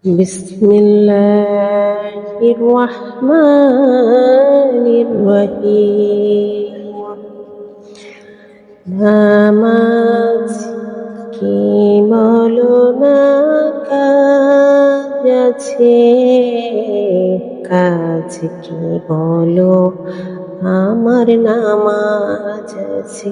بسم الله الرحمن الرحيم নামাজ কি বলো না কাজ আছে কাজ কি বলো আমার নামাজ আছে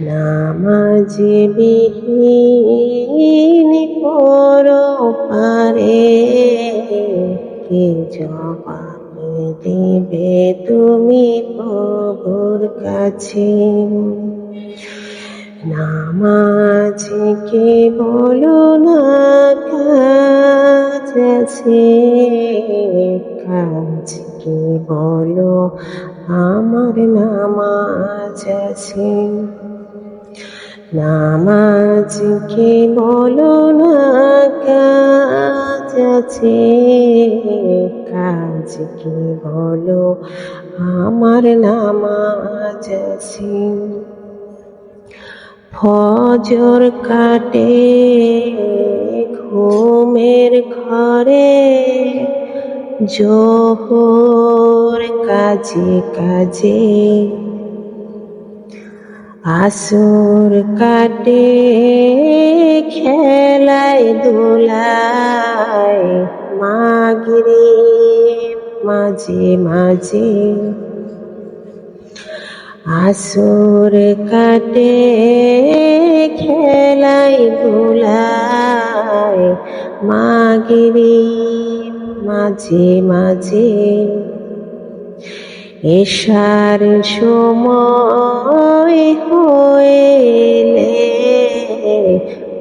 নামাজ বিহীন পরো পারে, কি জবাব দিবে তুমি প্রভুর কাছে? নামাজ কে বলো না কাজ আছে? কাজ কে বলো আমার নামাজ আছে? নামাজ কে বলো না কাজ আছে কাজ কে বলো, আমার নামাজ আছে। ফজর কাটে, ঘুমের ঘরে। জোহর কাজে কাজে আসর কাটে, খেলায় দোলায়, মাগরে, মাঝে মাঝে। আসুর কাটে, খেলায় দোলায়, মাগরে, মাঝে মাঝে। এশার সময় হয়েলে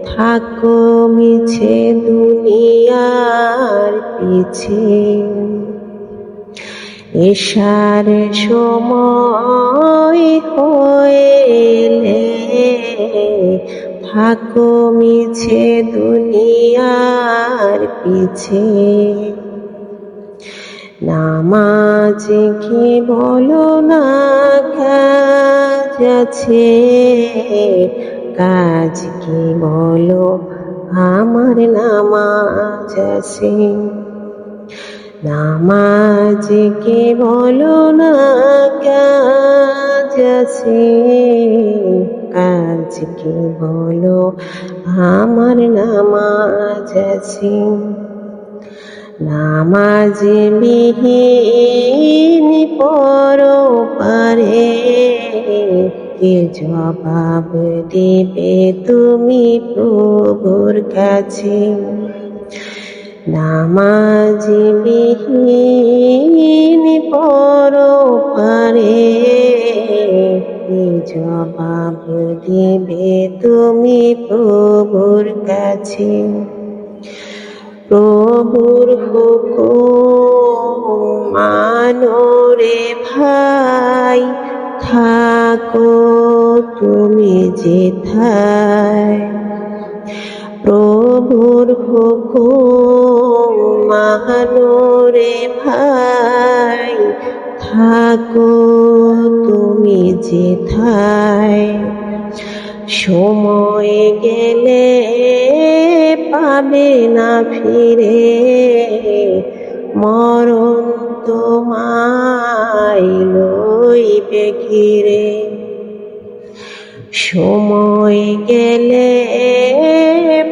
থাকো মিছে দুনিয়ার পিছে। এশার সময় হয়েলে থাকো মিছে দুনিয়ার পিছে। নামাজ কি বলো না আছে। কাজ কি বলো? আমার নামাজ আছে। নামাজ কে বলো না? কাজ আছে। কাজ কে বলো? আমার নামাজ আছে। নামাজ বিহীন পর পারে। কে জবাব দেবে তুমি প্রভুর কাছে। নামাজ বিহীন পর। পারে জবাব দেবে তুমি প্রভুর কাছে। প্রভুর মানরে ভাই থাকো তুমি যেথায় প্রভুর হুকুম মানরে ভাই থাকো তুমি যেথায় সময় গেলে পাবে না ফিরে। মরণ তোমায় লইবে ঘিরে। সময় গেলে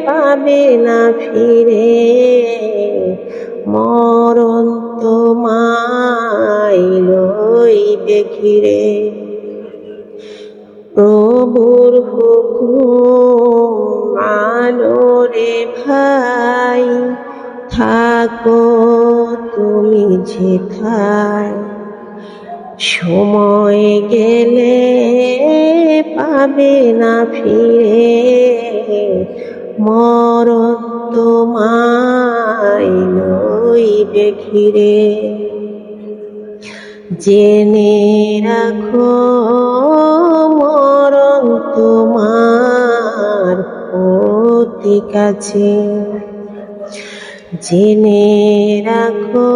পাবে না ফিরে। মরণ তোমায় লইবে ঘিরে। মানরে ভাই, থাকো তুমি যেথায়। সময় গেলে পাবে না ফিরে, মরণ তোমায় লইবে ঘিরে। জেনে রাখো কাছে। জেনে রাখো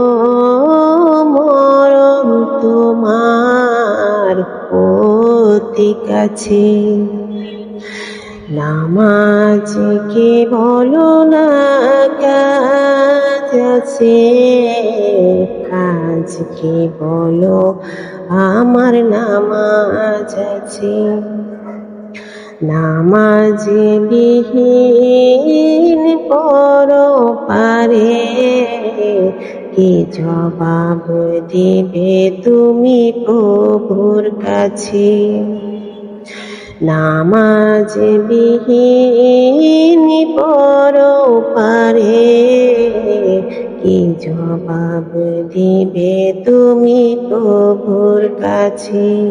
মরণ তোমার অতি কাছে। নামাজ কে বলো না কাজ আছে? বলো? আমার নামাজ আছে। নামাজ বিহীন পর পারে। কি জবাব দিবে তুমি প্রভুর কাছে? নামাজ বিহীন পর পারে। কি জবাব দিবে তুমি প্রভুর কাছে?